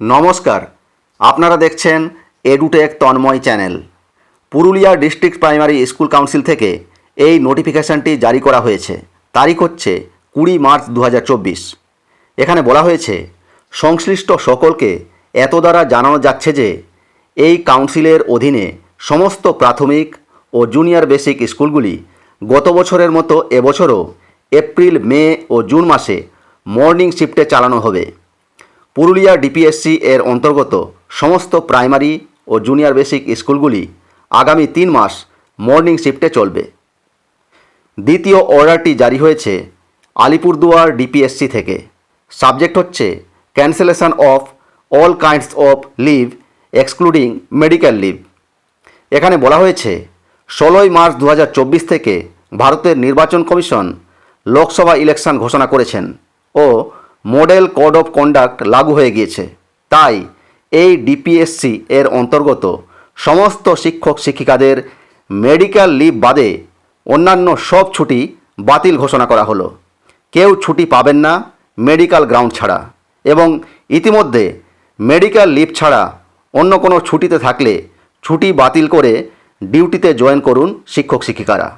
নমস্কার, আপনারা দেখছেন Edutech Tanmoy channel. Purulia district primary school council থেকে এই নোটিফিকেশনটি জারি করা হয়েছে। তারিখ হচ্ছে কুড়ি মার্চ দু হাজার চব্বিশ। এখানে বলা হয়েছে, সংশ্লিষ্ট সকলকে এত দ্বারা জানানো যাচ্ছে যে এই কাউন্সিলের অধীনে সমস্ত প্রাথমিক ও জুনিয়র বেসিক স্কুলগুলি গত বছরের মতো এবছরও এপ্রিল, মে ও জুন মাসে মর্নিং শিফটে চালানো হবে। পুরুলিয়া ডিপিএসসি এর অন্তর্গত সমস্ত প্রাইমারি ও জুনিয়র বেসিক স্কুলগুলি আগামী তিন মাস মর্নিং শিফটে চলবে। দ্বিতীয় অর্ডারটি জারি হয়েছে আলিপুরদুয়ার ডিপিএসসি থেকে। সাবজেক্ট হচ্ছে cancellation of all kinds of leave, excluding medical leave. এখানে বলা হয়েছে, ষোলোই মার্চ দু হাজার চব্বিশ থেকে ভারতের নির্বাচন কমিশন লোকসভা ইলেকশন ঘোষণা করেছেন ও মডেল কোড অফ কন্ডাক্ট লাগু হয়ে গিয়েছে। তাই এই ডিপিএসসি এর অন্তর্গত সমস্ত শিক্ষক শিক্ষিকাদের মেডিকেল লিভ বাদে অন্যান্য সব ছুটি বাতিল ঘোষণা করা হলো। কেউ ছুটি পাবেন না মেডিকেল গ্রাউন্ড ছাড়া এবং ইতিমধ্যে মেডিকেল লিভ ছাড়া অন্য কোনো ছুটিতে থাকলে ছুটি বাতিল করে ডিউটিতে জয়েন করুন শিক্ষক শিক্ষিকারা।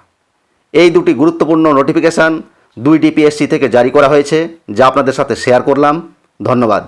এই দুটি গুরুত্বপূর্ণ নোটিফিকেশান দুই ডিপিএসসি থেকে জারি করা হয়েছে যা আপনাদের সাথে শেয়ার করলাম। ধন্যবাদ।